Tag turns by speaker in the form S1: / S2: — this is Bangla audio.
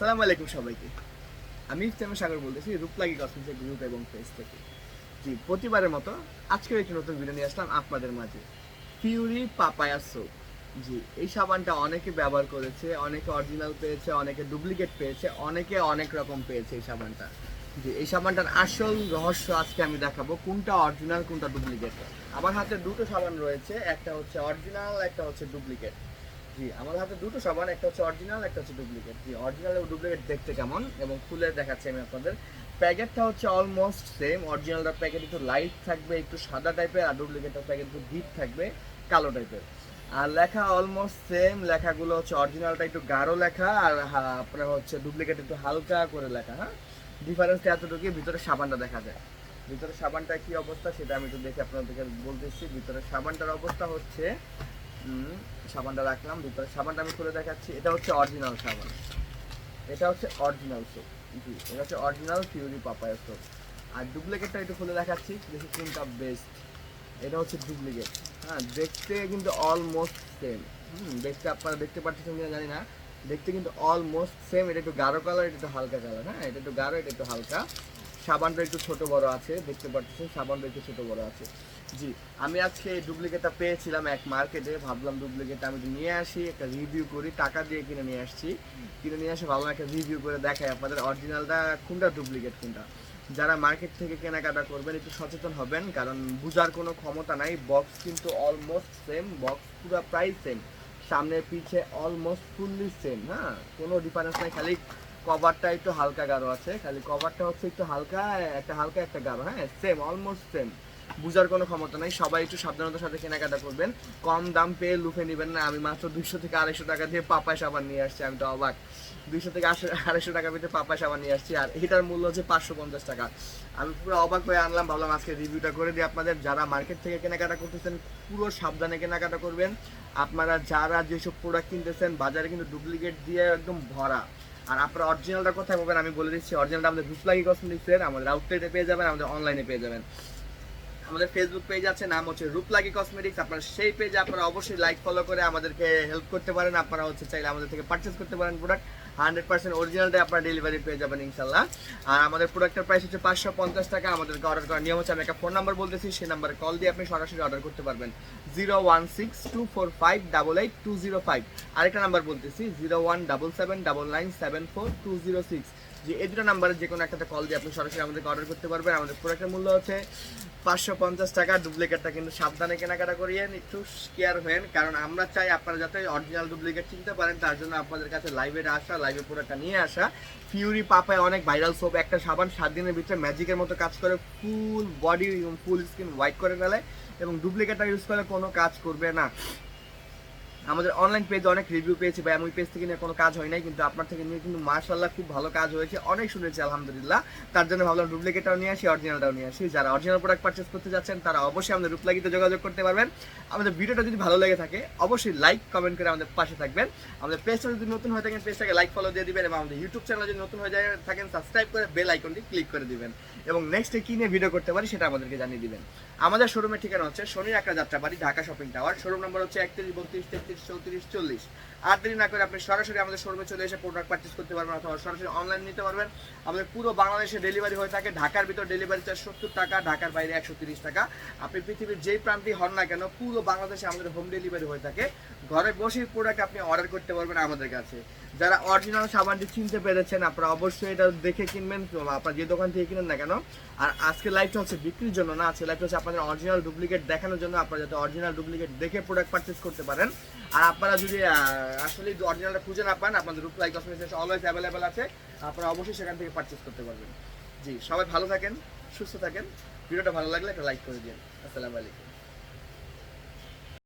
S1: সালাম আলাইকুম সবাইকে। আমি ইফতেমা সাগর বলতেছি, রূপলাগি কসমেটিক গ্রুপ এবং পেজ থেকে। জি, প্রতিবারের মতো আজকের একটি নতুন ভিডিও নিয়ে আসলাম আপনাদের মাঝে। ফিউরি পাপায়া সোপ জি, এই সাবানটা অনেকে ব্যবহার করেছে, অনেকে অরিজিনাল পেয়েছে, অনেকে ডুপ্লিকেট পেয়েছে, অনেকে অনেক রকম পেয়েছে এই সাবানটা। জি, এই সাবানটার আসল রহস্য আজকে আমি দেখাবো, কোনটা অরিজিনাল কোনটা ডুপ্লিকেট আমার হাতে দুটো সাবান রয়েছে, একটা হচ্ছে অরিজিনাল একটা হচ্ছে ডুপ্লিকেট জি আমার হাতে দুটো সাবান, একটা হচ্ছে অরিজিনাল একটা হচ্ছে ডুপ্লিকেট জি অরিজিনাল এবং ডুপ্লিকেট দেখতে কেমন? এবং খুলে দেখাচ্ছি আমি আপনাদের। প্যাকেটটা হচ্ছে অলমোস্ট সেম অরিজিনালটার প্যাকেট একটু লাইট থাকবে, একটু সাদা টাইপের আর ডুপ্লিকেটের প্যাকেট একটু ডিপ থাকবে, কালো টাইপের আর লেখা অলমোস্ট সেম লেখাগুলো হচ্ছে অরিজিনালটা একটু গাঢ় লেখা, আর আপনার হচ্ছে ডুপ্লিকেট একটু হালকা করে লেখা হ্যাঁ? ডিফারেন্সটা এতটুকুই, ভিতরে সাবানটা দেখা যায়। ভিতরে সাবানটা কি অবস্থা সেটা আমি একটু দেখে আপনাদেরকে বলতেছি। ভিতরে সাবানটার অবস্থা হচ্ছে সাবানটা রাখলাম ভিতরে সাবানটা আমি খুলে দেখাচ্ছি। এটা হচ্ছে অরিজিনাল সাবান। এটা হচ্ছে অরিজিনাল সোপ জি, এটা হচ্ছে অরিজিনাল ফিউরি পাপায়া সোপ আর ডুপ্লিকেটটা একটু খুলে দেখাচ্ছি। দেখি কোনটা বেস্ট এটা হচ্ছে ডুপ্লিকেট হ্যাঁ দেখতে কিন্তু অলমোস্ট সেম হুম, দেখতে আপনারা দেখতে পাচ্ছেন কিনা জানি না। দেখতে কিন্তু অলমোস্ট সেম এটা একটু গাঢ় কালার এটা একটু হালকা কালার হ্যাঁ এটা একটু গাঢ়, এটা একটু হালকা। সাবানটা একটু ছোট বড় আছে, দেখতে পাচ্ছেন, সাবানটা একটু ছোট বড় আছে। জি, আমি আজকে এই ডুপ্লিকেটটা পেয়েছিলাম এক মার্কেটে ভাবলাম ডুপ্লিকেটটা আমি নিয়ে আসি, একটা রিভিউ করি, টাকা দিয়ে কিনে নিয়ে আসছি। কিনে নিয়ে এসে ভাবলাম একটা রিভিউ করে দেখাই আপনাদের অরিজিনালটা কোনটা ডুপ্লিকেট কোনটা? যারা মার্কেট থেকে কেনাকাটা করবেন, একটু সচেতন হবেন, কারণ বুঝার কোনো ক্ষমতা নাই বক্স কিন্তু অলমোস্ট সেম বক্স পুরো প্রায় সেম সামনে, পিছে অলমোস্ট ফুললি সেম হ্যাঁ? কোনো ডিফারেন্স নাই, খালি কভারটা একটু হালকা গাঢ় আছে, খালি কভারটা হচ্ছে একটু হালকা, একটা হালকা, একটা গাঢ় হ্যাঁ? সেম অলমোস্ট সেম বুঝার কোনো ক্ষমতা নাই, সবাই একটু সাবধানতার সাথে কেনাকাটা করবেন। কম দাম পেয়ে লুফে নেবেন না, আমি মাত্র দুইশো থেকে আড়াইশো টাকা দিয়ে পাপায় সাবান নিয়ে আসছি, আমি তো অবাক। দুইশো থেকে আড়াইশো টাকা পেতে পাপায় সাবান নিয়ে আসছি, আর এটার মূল্য হচ্ছে পাঁচশো পঞ্চাশ টাকা। আমি পুরো অবাক হয়ে আনলাম, ভাবলাম আজকে রিভিউটা করে দিই আপনাদের। যারা মার্কেট থেকে কেনাকাটা করতেছেন, পুরো সাবধানে কেনাকাটা করবেন। আপনারা যারা যেসব প্রোডাক্ট কিনতেছেন, বাজারে কিন্তু ডুপ্লিকেট দিয়ে একদম ভরা। আর আপনারা অরিজিনালটা কোথায় পাবেন আমি বলে দিচ্ছি। অরিজিনালটা আমাদের রুফলাগি কসমেটিক্সের আমাদের আউটলেটে পেয়ে যাবেন, আমাদের অনলাইনে পেয়ে যাবেন। আমাদের ফেসবুক পেজ আছে, নাম হচ্ছে রূপলাগি কসমেটিক্স আপনারা সেই পেজে আপনারা অবশ্যই লাইক ফলো করে আমাদেরকে হেল্প করতে পারেন। আপনারা হচ্ছে চাইলে আমাদের থেকে পারচেস করতে পারেন প্রোডাক্ট হান্ড্রেড পার্সেন্ট অরিজিনালটাই আপনারা ডেলিভারি পেয়ে যাবেন ইনশাল্লাহ আর আমাদের প্রোডাক্টের প্রাইস হচ্ছে পাঁচশো পঞ্চাশ টাকা। আমাদেরকে অর্ডার করার নিয়ম হচ্ছে আমি একটা ফোন নাম্বার বলতেছি, সেই নাম্বারে কল দিয়ে আপনি সরাসরি অর্ডার করতে পারবেন। Zero one six two four five double eight two zero five আরেকটা নাম্বার বলতেছি zero one double seven double nine seven four two zero six যে এই দুটো নাম্বারে যে কোনো একটাতে কল দিয়ে আপনি সরাসরি আমাদেরকে অর্ডার করতে পারবেন। আমাদের প্রোডাক্টের মূল্য হচ্ছে পাঁচশো পঞ্চাশ টাকা ডুপ্লিকেটটা কিন্তু সাবধানে কেনাকাটা করিয়েন একটু কেয়ার হয়েন কারণ আমরা চাই আপনারা যাতে অরিজিনাল ডুপ্লিকেট চিনতে পারেন, তার জন্য আপনাদের কাছে লাইভে আসা লাইভে প্রোডাক্টটা নিয়ে আসা। ফিউরি পাপায় অনেক ভাইরাল সোপ একটা সাবান সাত দিনের ভিতরে ম্যাজিকের মতো কাজ করে ফুল বডি এবং ফুল স্কিন হোয়াইট করে ফেলে, এবং ডুপ্লিকেটটা ইউজ করে কোনো কাজ করবে না। আমাদের অনলাইন পেজে অনেক রিভিউ পেয়েছি ভাই, আমি পেজ থেকে নিয়ে কোনো কাজ হয় নাই, কিন্তু আপনার থেকে নিয়ে কিন্তু মার্শাল্লাহ খুব ভালো কাজ হয়েছে, অনেক শুনেছি আলহামদুলিল্লাহ। তার জন্য ভাবলাম ডুপ্লিকেটটাও নিয়ে আসি অরিজিনালটাও নিয়ে আসি। যারা অরিজিনাল প্রোডাক্ট পারচেস করতে যাচ্ছেন, তারা অবশ্যই আমাদের রূপলাগিতে যোগাযোগ করতে পারবেন। আমাদের ভিডিওটা যদি ভালো লেগে থাকে, অবশ্যই লাইক কমেন্ট করে আমাদের পাশে থাকবেন। আমাদের পেজটা যদি নতুন হয়ে থাকেন পেজটাকে লাইক ফলো দিয়ে দিবেন এবং আমাদের ইউটিউব চ্যানেল যদি নতুন হয়ে যায়, থাকেন সাবস্ক্রাইব করে বেল আইকনটি ক্লিক করে দিবেন। এবং নেক্সটে কী নিয়ে ভিডিও করতে পারি, সেটা আমাদেরকে জানিয়ে দিবেন। আমাদের শোরুমের ঠিকানা হচ্ছে শনি একটা Jatrabari, Dhaka shopping tower showroom number হচ্ছে একত্রিশ, বত্রিশ, তেত্রিশ চৌত্রিশ, চল্লিশ। আর দেরি না করে আপনি সরাসরি আমাদের শোরুমে চলে এসে প্রোডাক্ট পার্চেস করতে পারবেন অথবা সরাসরি অনলাইন নিতে পারবেন। আমাদের পুরো বাংলাদেশে ডেলিভারি হয়ে থাকে। ঢাকার ভিতর ডেলিভারি চার্জ সত্তর টাকা, ঢাকার বাইরে একশো তিরিশ টাকা। আপনি পৃথিবীর যেই প্রান্তেই হন না কেন, পুরো বাংলাদেশে আমাদের হোম ডেলিভারি হয়ে থাকে। ঘরে বসেই প্রোডাক্ট আপনি অর্ডার করতে পারবেন আমাদের কাছে। যারা অরিজিনাল সাবানটি চিনতে পেরেছেন, আপনারা অবশ্যই এটা দেখে কিনবেন আপনার যে দোকান থেকে কিনেন না কেন। আর আজকে লাইভটা হচ্ছে বিক্রির জন্য না, আজকে লাইভটা হচ্ছে আপনাদের অরিজিনাল ডুপ্লিকেট দেখানোর জন্য, আপনারা যাতে অরিজিনাল ডুপ্লিকেট দেখে প্রোডাক্ট পারচেস করতে পারেন। আর আপনারা যদি আসলে অরিজিনালটা খুঁজে না পান, আপনাদের রূপলাই কসমেটিক্স অলওয়েজ অ্যাভেলেবেল আছে, আপনারা অবশ্যই সেখান থেকে পারচেস করতে পারবেন। জি, সবাই ভালো থাকেন, সুস্থ থাকেন, ভিডিওটা ভালো লাগলে একটা লাইক করে দিন। আসসালামু আলাইকুম।